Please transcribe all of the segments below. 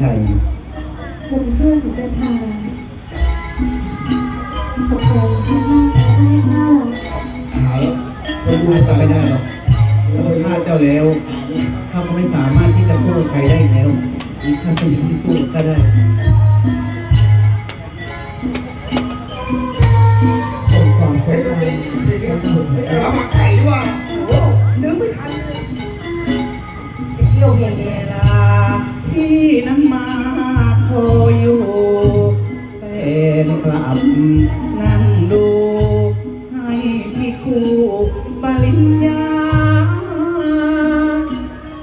ใช่ผมเชื่อสุดจะทางขอบใจมากๆได้ค่ะหายไปดูสักไม่ได้หรอกแล้วฆ่าเจ้าแล้วข้าก็ไม่สามารถที่จะสู้ใครได้แล้วข้าจะอยู่ที่สู้ก็ได้ส่งความสนใจทั้งหมดเออมาไก่ดีกว่า ลาพี่นั้นมาคอยอยู่แฟนคลับนั่งดู ให้พี่คู่ปริญญา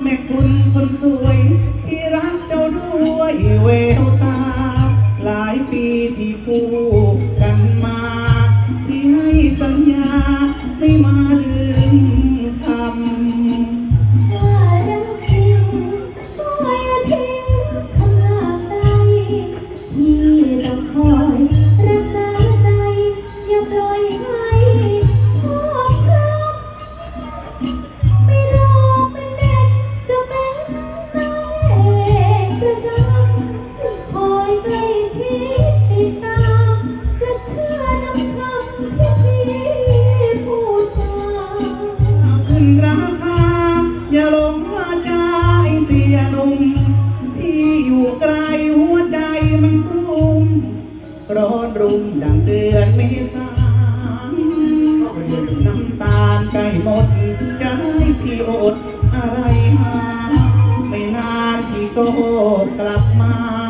แม่คุณคนสวยที่รักเจ้าด้วยแววตา หลายปีที่พู ราคา อย่าหลงว่าใจเสียหนุ่มที่อยู่ไกลหัวใจมันกลุ้มร้อนรุ่มดังเดือนเมษาน้ำตาลใกล้หมดให้พี่อดอะไรหาไม่นานพี่ก็กลับมา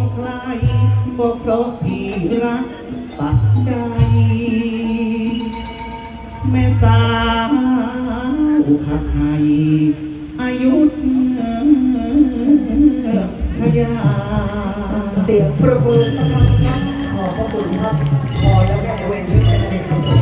ของใครก็เพราะพี่รักปักใจ แม่สาวผักไทยอายุทยาเสียงประเมืดสักครั้งขอบพระคุณครับพอแล้วแม่เวนที่จะได้